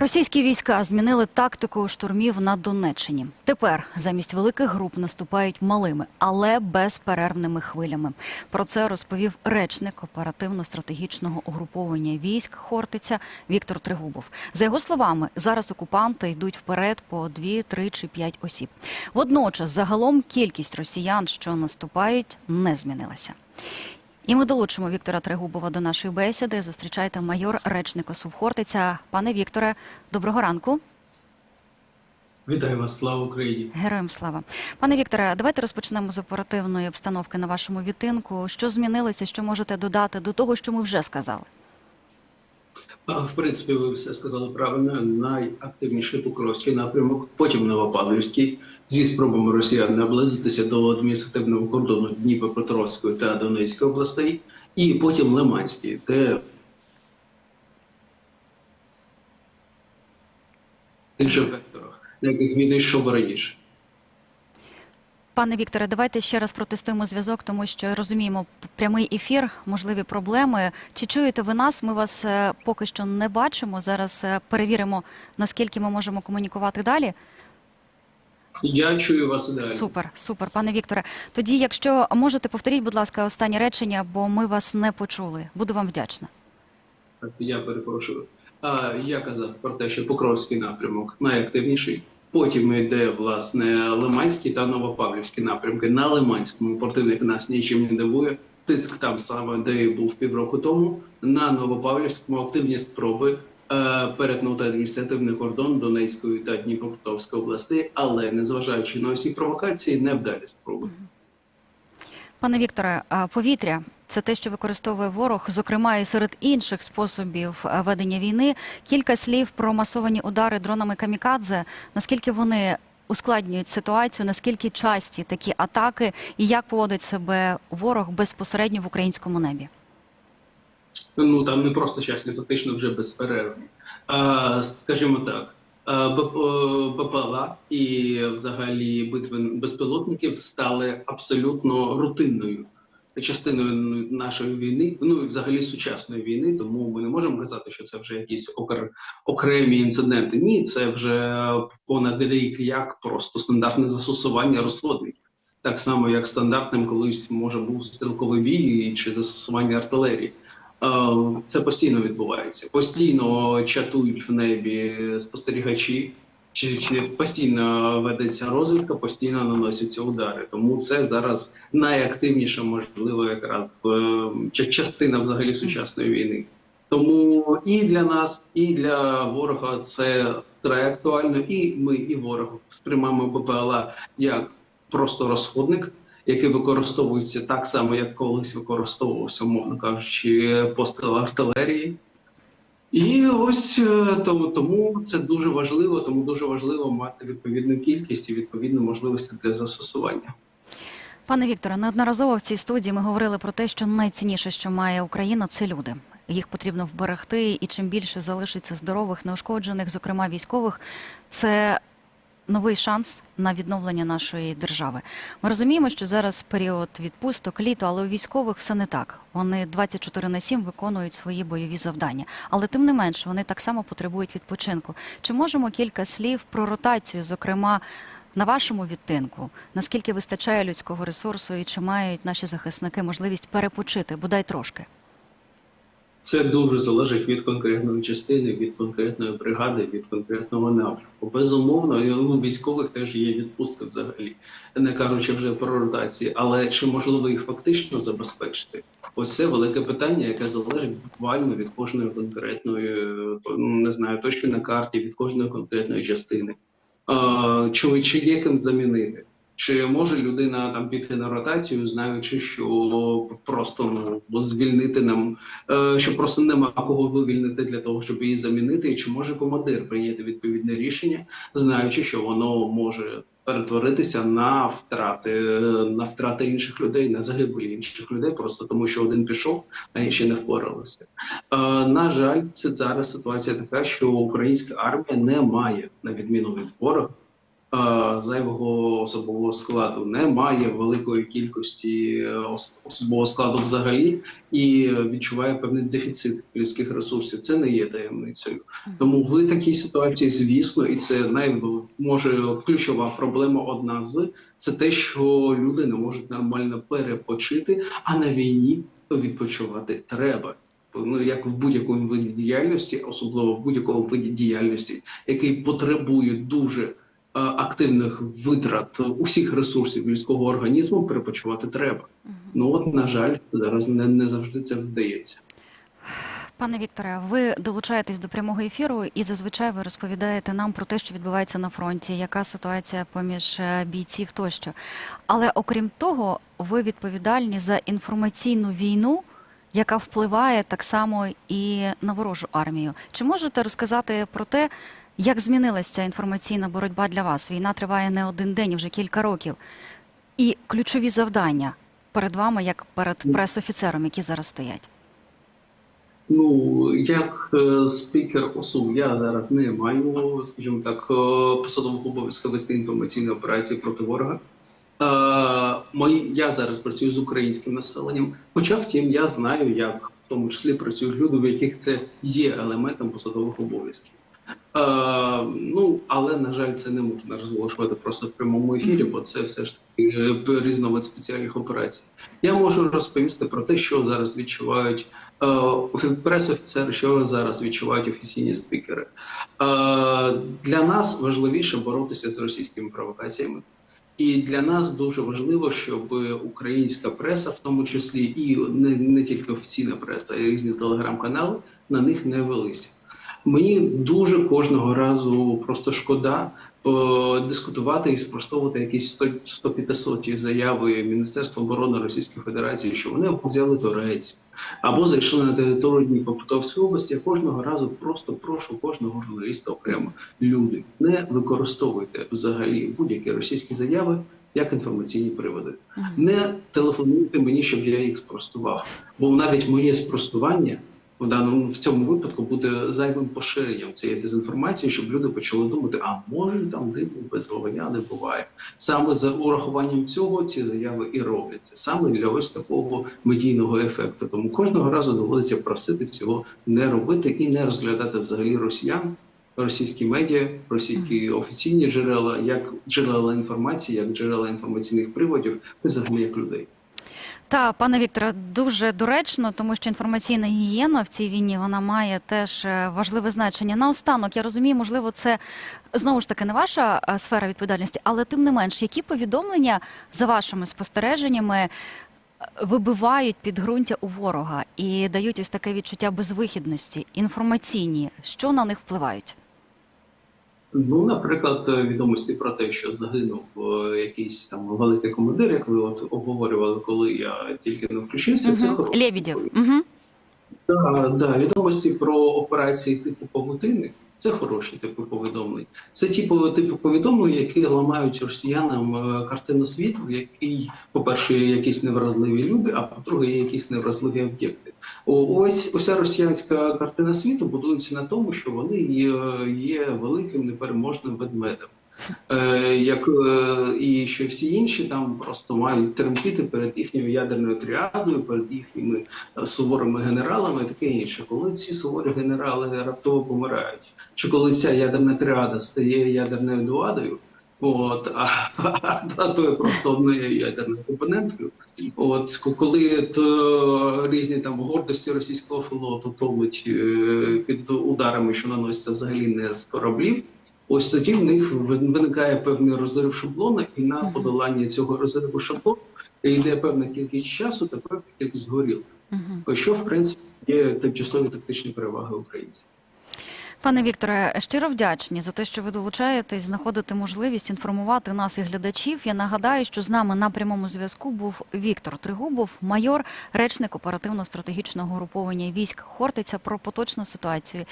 Російські війська змінили тактику штурмів на Донеччині. Тепер замість великих груп наступають малими, але безперервними хвилями. Про це розповів речник оперативно-стратегічного угруповання військ Хортиця Віктор Тригубов. За його словами, зараз окупанти йдуть вперед по дві, три чи п'ять осіб. Водночас, загалом, кількість росіян, що наступають, не змінилася. І ми долучимо Віктора Трегубова до нашої бесіди. Зустрічайте майор речника Сувхортиця. Пане Вікторе, доброго ранку. Вітаю вас, слава Україні. Героям слава. Пане Вікторе, давайте розпочнемо з оперативної обстановки на вашому вітинку. Що змінилося, що можете додати до того, що ми вже сказали? В принципі, ви все сказали правильно. Найактивніший Покровський напрямок, потім Новопавлівський, зі спробами росіян наблизитися до адміністративного кордону Дніпропетровської та Донецької областей, і потім Лиманський, де тих же векторах, на яких він йшов раніше. Пане Вікторе, давайте ще раз протестуємо зв'язок, тому що розуміємо прямий ефір, можливі проблеми. Чи чуєте ви нас? Ми вас е, поки що не бачимо. Зараз е, перевіримо, наскільки ми можемо комунікувати далі. Я чую вас ідеально. Супер, супер, пане Вікторе. Тоді, якщо можете, повторіть, будь ласка, останнє речення, бо ми вас не почули. Буду вам вдячна. Я перепрошую. А я казав про те, що Покровський напрямок найактивніший. Потім йде власне Лиманський та Новопавлівський напрямки. На Лиманському противник нас нічим не дивує. Тиск там саме, де і був півроку тому. На Новопавлівському активні спроби е, перетнути адміністративний кордон Донецької та Дніпропетровської областей, але незважаючи на усі провокації, невдалі спроби. Пане Вікторе, повітря це те, що використовує ворог, зокрема і серед інших способів е, ведення війни. Кілька слів про масовані удари дронами камікадзе. Наскільки вони ускладнюють ситуацію, наскільки часті такі атаки, і як поводить себе ворог безпосередньо в українському небі? ну там не просто часні, фактично вже безперервні. Скажімо так, БПЛА і взагалі битви безпілотників стали абсолютно рутинною частиною нашої війни, ну і взагалі сучасної війни. Тому ми не можемо казати, що це вже якісь окр... окремі інциденти. Ні, це вже понад рік як просто стандартне застосування розходників. Так само, як стандартним колись може був стрілковий бій чи застосування артилерії. Е, Це постійно відбувається. Постійно чатують в небі спостерігачі, чи, чи постійно ведеться розвідка, постійно наносяться удари. Тому це зараз найактивніша, можливо, якраз е, ча- частина взагалі сучасної війни. Тому і для нас, і для ворога це вкрай актуально. І ми, і ворог сприймаємо БПЛА як просто розходник, який використовується так само, як колись використовувався, умовно кажучи, постріл артилерії. І ось е, тому, це дуже важливо, тому дуже важливо мати відповідну кількість і відповідну можливості для застосування. Пане Вікторе, неодноразово в цій студії ми говорили про те, що найцінніше, що має Україна, це люди. Їх потрібно вберегти, і чим більше залишиться здорових, неушкоджених, зокрема військових, це новий шанс на відновлення нашої держави. Ми розуміємо, що зараз період відпусток, літо, але у військових все не так. Вони 24 на 7 виконують свої бойові завдання. Але тим не менше вони так само потребують відпочинку. Чи можемо кілька слів про ротацію, зокрема? На вашому відтинку наскільки вистачає людського ресурсу і чи мають наші захисники можливість перепочити, бодай трошки? Це дуже залежить від конкретної частини, від конкретної бригади, від конкретного напрямку. Безумовно, і у військових теж є відпустки взагалі, не кажучи вже про ротації. Але чи можливо їх фактично забезпечити? Ось це велике питання, яке залежить буквально від кожної конкретної не знаю, точки на карті, від кожної конкретної частини. Чи, чи є ким замінити? Чи може людина там піти на ротацію, знаючи, що просто ну звільнити нам, е, що просто нема кого вивільнити для того, щоб її замінити, і чи може командир прийняти відповідне рішення, знаючи, що воно може перетворитися на втрати, на втрати інших людей, на загибелі інших людей, просто тому що один пішов, а інші не впоралися. Е, на жаль, це зараз ситуація така, що українська армія не має, на відміну від ворога зайвого особового складу, немає великої кількості е, особового складу взагалі і відчуває певний дефіцит людських ресурсів. Це не є таємницею. Тому в такій ситуації, звісно, і це най може ключова проблема. Одна з це те, що люди не можуть нормально перепочити, а на війні відпочивати треба. Ну, як в будь-якому виді діяльності, особливо в будь-якому виді діяльності, який потребує дуже активних витрат усіх ресурсів людського організму, перепочивати треба. Ну от на жаль, зараз не, не завжди це вдається. Пане Вікторе, ви долучаєтесь до прямого ефіру і зазвичай ви розповідаєте нам про те, що відбувається на фронті, яка ситуація поміж е, бійців тощо. Але окрім того, ви відповідальні за інформаційну війну, яка впливає так само і на ворожу армію. Чи можете розказати про те, як змінилася ця інформаційна боротьба для вас? Війна триває не один день, вже кілька років. І ключові завдання перед вами, як перед прес-офіцером, які зараз стоять. Ну, як е, спікер ОСУ, я зараз не маю, скажімо так, е, посадового обов'язку вести інформаційні операції проти ворога. Е, мої, я зараз працюю з українським населенням, хоча втім, я знаю, як в тому числі працюють люди, в яких це є елементом посадових обов'язків. Е, ну, але на жаль, це не можна розголошувати просто в прямому ефірі, бо це все ж таки е, різновид спеціальних операцій. Я можу розповісти про те, що зараз відчувають е, офі- прес-офіцери, що зараз відчувають офіційні спікери. Для нас важливіше боротися з російськими провокаціями. І для нас дуже важливо, щоб українська преса, в тому числі і не, не тільки офіційна преса, й різні телеграм-канали, на них не велися. Мені дуже кожного разу просто шкода е, дискутувати і спростовувати якісь 100 150 заяви Міністерства оборони Російської Федерації, що вони взяли Турець або зайшли на територію Дніпропетровської області. Я кожного разу просто прошу кожного журналіста окремо люди не використовуйте взагалі будь-які російські заяви як інформаційні приводи. Не телефонуйте мені, щоб я їх спростував, бо навіть моє спростування в даному в цьому випадку буде зайвим поширенням цієї дезінформації, щоб люди почали думати, а може там диву без говня не буває. Саме за урахуванням цього ці заяви і робляться саме для ось такого медійного ефекту. Тому кожного разу доводиться просити цього не робити і не розглядати взагалі росіян. Російські медіа, російські офіційні джерела, як джерела інформації, як джерела інформаційних приводів, і взагалі як людей. Та пане Вікторе, дуже доречно, тому що інформаційна гігієна в цій війні вона має теж е, важливе значення. Наостанок я розумію, можливо, це знову ж таки не ваша е, сфера відповідальності, але тим не менш, які повідомлення за вашими спостереженнями е, вибивають підґрунтя у ворога і дають ось таке відчуття безвихідності, інформаційні, що на них впливають? Ну, наприклад, відомості про те, що загинув е, якийсь там великий командир, як ви от обговорювали, коли я тільки не включився. Це Мгм. Лебедєв. Угу. Да, да, відомості про операції типу павутини це хороші типи повідомлень. Це ті пов- типи повідомлень, які ламають росіянам е, картину світу, в якій, по-перше, є якісь невразливі люди, а по-друге, є якісь невразливі об'єкти. Ось уся росіянська картина світу будується на тому, що вони є, великим непереможним ведмедем. Е, як е, і що всі інші там просто мають тремтіти перед їхньою ядерною тріадою, перед їхніми е, суворими генералами і таке інше. Коли ці суворі генерали раптово помирають, чи коли ця ядерна тріада стає ядерною дуадою, от а, а то є просто однією ядерною компоненткою. От коли то різні там гордості російського флоту тонуть е, під ударами, що наносяться взагалі не з кораблів. Ось тоді в них виникає певний розрив шаблона, і на подолання цього розриву шаблону йде певна кількість часу та певна кількість горіл, Угу. що в принципі є тимчасові тактичні переваги українців. Пане Вікторе, щиро вдячні за те, що ви долучаєтесь, знаходите можливість інформувати нас і глядачів. Я нагадаю, що з нами на прямому зв'язку був Віктор Тригубов, майор, речник оперативно-стратегічного груповання військ Хортиця про поточну ситуацію.